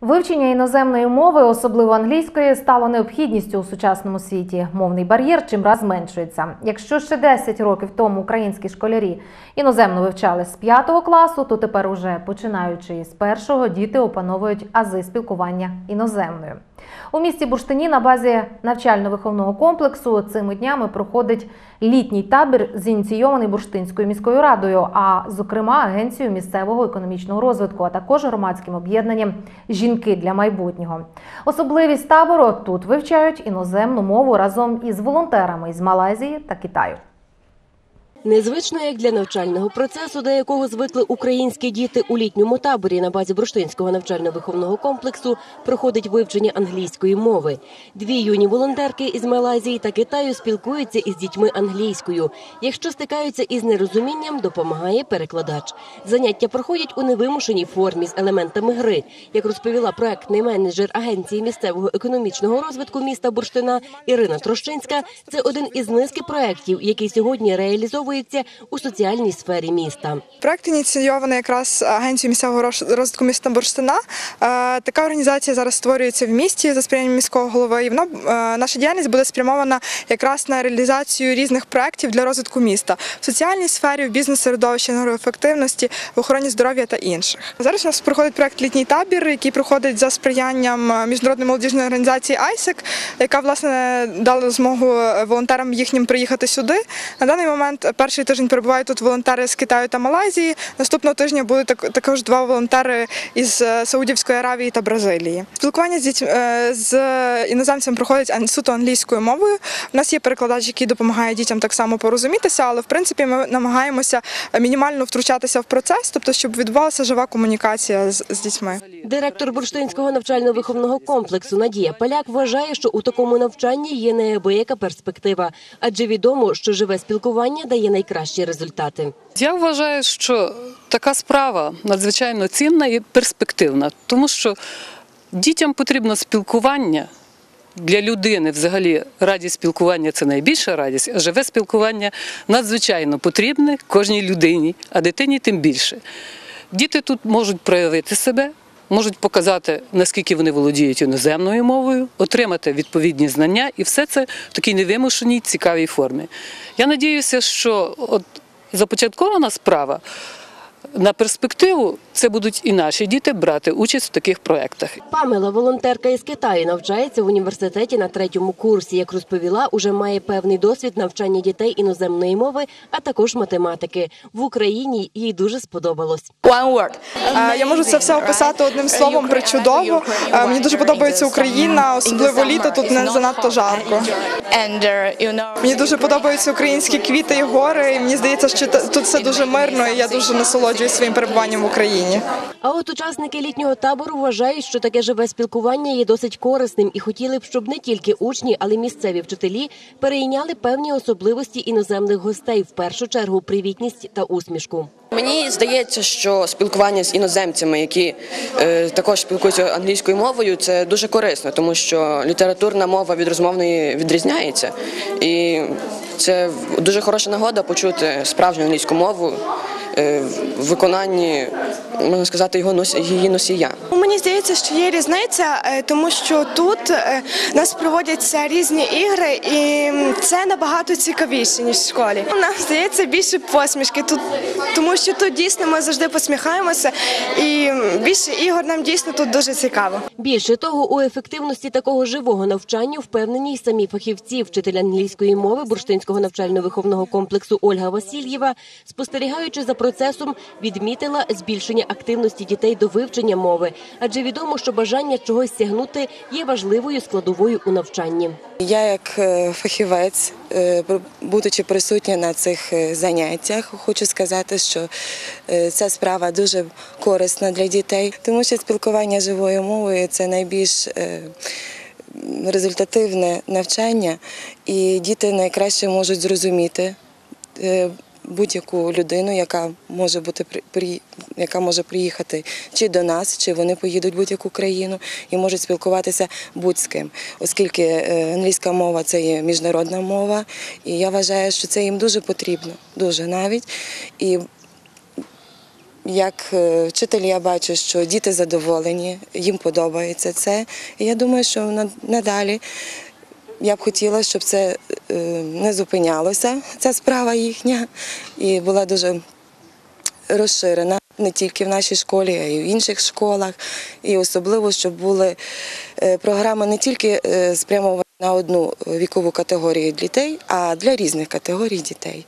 Вивчення іноземної мови, особливо англійської, стало необхідністю у сучасному світі. Мовний бар'єр чимраз зменшується. Якщо ще 10 років тому українські школярі іноземно вивчали з 5 класу, то тепер уже починаючи з першого діти опановують ази спілкування іноземною. У місті Бурштині на базі навчально-виховного комплексу цими днями проходить літній табір, зініційований Бурштинською міською радою, а зокрема агенцією місцевого економічного розвитку, а також громадським об'єднанням Жінки для майбутнього. Особливість табору тут вивчають іноземну мову разом із волонтерами із Малайзії та Китаю. Незвично як для навчального процесу, до якого звикли українські діти у літньому таборі на базі Бурштинського навчально-виховного комплексу проходить вивчення англійської мови. Дві юні волонтерки із Малайзії та Китаю спілкуються із дітьми англійською. Якщо стикаються із нерозумінням, допомагає перекладач. Заняття проходять у невимушеній формі з елементами гри. Як розповіла проектний менеджер агенції місцевого економічного розвитку міста Бурштина Ірина Трощинська, це один із низки проєктів, який сьогодні реалізовується у соціальній сфері міста. Проект ініційований якраз агенцією місцевого розвитку міста Бурштина. Е, Така організація зараз створюється в місті за сприянням міського голови. І вона е, наша діяльність буде спрямована якраз на реалізацію різних проєктів для розвитку міста в соціальній сфері, в бізнес-середовищі, енергоефективності, в охороні здоров'я та інших. Зараз у нас проходить проект літній табір, який проходить за сприянням е, міжнародної молодіжної організації ISEC, яка власне дала змогу волонтерам їхнім приїхати сюди. На даний момент перший тиждень перебувають тут волонтери з Китаю та Малайзії. Наступного тижня так- також два волонтери із е, Саудівської Аравії та Бразилії. Спілкування з е, з іноземцем проходить суто англійською мовою. У нас є перекладач, який допомагає дітям так само порозумітися, але в принципі ми намагаємося мінімально втручатися в процес, тобто щоб відбувалася жива комунікація з, з дітьми. Директор Бурштинського навчально-виховного комплексу Надія Поляк вважає, що у такому навчанні є неабияка перспектива, адже відомо, що живе спілкування дає найкращі результати. Я вважаю, що така справа надзвичайно цінна і перспективна, тому що дітям потрібно спілкування. Для людини взагалі радість спілкування це найбільша радість, а живе спілкування надзвичайно потрібне кожній людині, а дитині тим більше. Діти тут можуть проявити себе, можуть показати, наскільки вони володіють іноземною мовою, отримати відповідні знання, і все це в такій невимушеній, цікавій формі. Я надіюся, що от започаткована справа на перспективу це будуть і наші діти брати участь в таких проєктах. Памела, волонтерка із Китаю, навчається в університеті на третьому курсі. Як розповіла, уже має певний досвід навчання дітей іноземної мови, а також математики. В Україні їй дуже сподобалось. One word. Я можу це все описати одним словом причудово. Мені дуже подобається Україна, особливо літо тут не занадто жарко. Uh, Мені дуже подобаються українські квіти і гори. І мені здається, що та- тут все дуже мирно, і я дуже насолоджуюсь своїм перебуванням в Україні. А от учасники літнього табору вважають, що таке живе спілкування є досить корисним і хотіли б, щоб не тільки учні, але й місцеві вчителі перейняли певні особливості іноземних гостей, в першу чергу привітність та усмішку. Мені здається, що спілкування з іноземцями, які е, також спілкуються англійською мовою, це дуже корисно, тому що літературна мова від розмовної відрізняється, і це дуже хороша нагода почути справжню англійську мову виконанні, можна сказати, його нос- її носія. Ну, Мені здається, що є різниця, е, тому що тут е, у нас проводяться різні ігри, і це набагато цікавіше ніж в школі. Нам здається більше посмішки тут, тому що тут дійсно ми завжди посміхаємося, і більше ігор нам дійсно тут дуже цікаво. Більше того, у ефективності такого живого навчання впевнені й самі фахівці, вчитель англійської мови Бурштинського навчально-виховного комплексу Ольга Васильєва, спостерігаючи за процесом, відмітила збільшення активності дітей до вивчення мови, адже відомо, що бажання чогось сягнути є важливою складовою у навчанні. Я як е, фахівець, е, бу- будучи присутня на цих е, заняттях, хочу сказати, що ця справа дуже корисна для дітей, тому що спілкування живою мовою це найбільш результативне навчання, і діти найкраще можуть зрозуміти. Будь-яку людину, яка може бути при яка може приїхати чи до нас, чи вони поїдуть в будь-яку країну і можуть спілкуватися будь з ким, оскільки е, англійська мова це є міжнародна мова, і я вважаю, що це їм дуже потрібно, дуже навіть. І як е, вчитель я бачу, що діти задоволені, їм подобається це. І я думаю, що надалі я б хотіла, щоб це е, не зупинялося, ця справа їхня, і була дуже розширена не тільки в нашій школі, а й в інших школах. І особливо, щоб були е, програми не тільки е, спрямовані на одну вікову категорію дітей, а для різних категорій дітей.